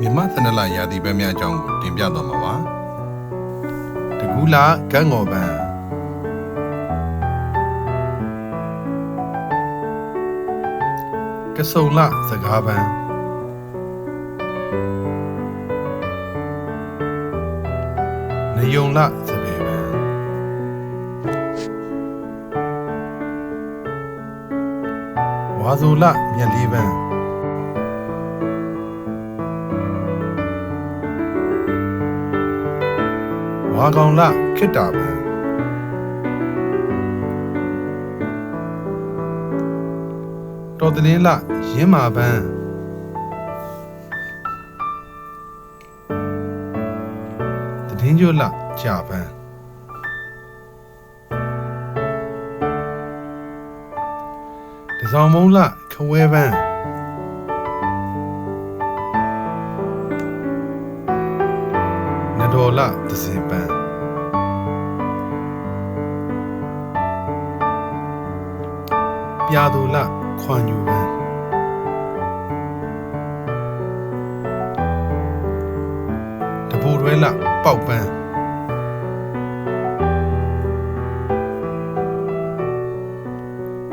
မြမသနလရာသီပဲများအကြောင်းကိုတင်ပြတော့မှာပါတကူလာကန်းငော်ပန်းကဆုံလစကားပန်းနယုံလစပယ်ပန်းဝါဆိုလမြက်လေးပန်း ဝါကောင်လခိတ္တာပံတော်တလင်းလရင်းမာပန်းတည်င်းကျွလကြာပန်းတစောင်းမုံလခဝဲပန်း တော်လသစင်ပန်းပြာသူလခွန်ညူပန်းတပူရွဲလပေါက်ပန်း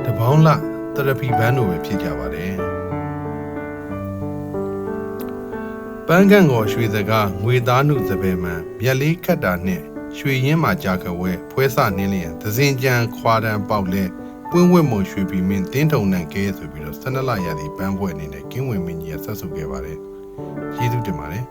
တပေါင်းလသရပီပန်းတို့ပဲဖြစ်ကြပါတယ် ပန်းကန့်ကိုရွှေစကားငွေသားနုသပယ်မှန်မြက်လေးခတ်တာနှင့်ရွှေရင်းမှာကြာခဝဲဖွဲစနင်းလျင်သစင်ကြံခွာတန်ပေါက်လဲပွင့်ဝက်မုံရွှေပြီးမင်းတင်းထုံနဲ့ကဲဆိုပြီးတော့ဆန္ဒလရာသီပန်းပွဲအနေနဲ့ကင်းဝင်မင်းကြီးကဆက်ဆုပ်ခဲ့ပါတယ်ကျေးဇူးတင်ပါတယ်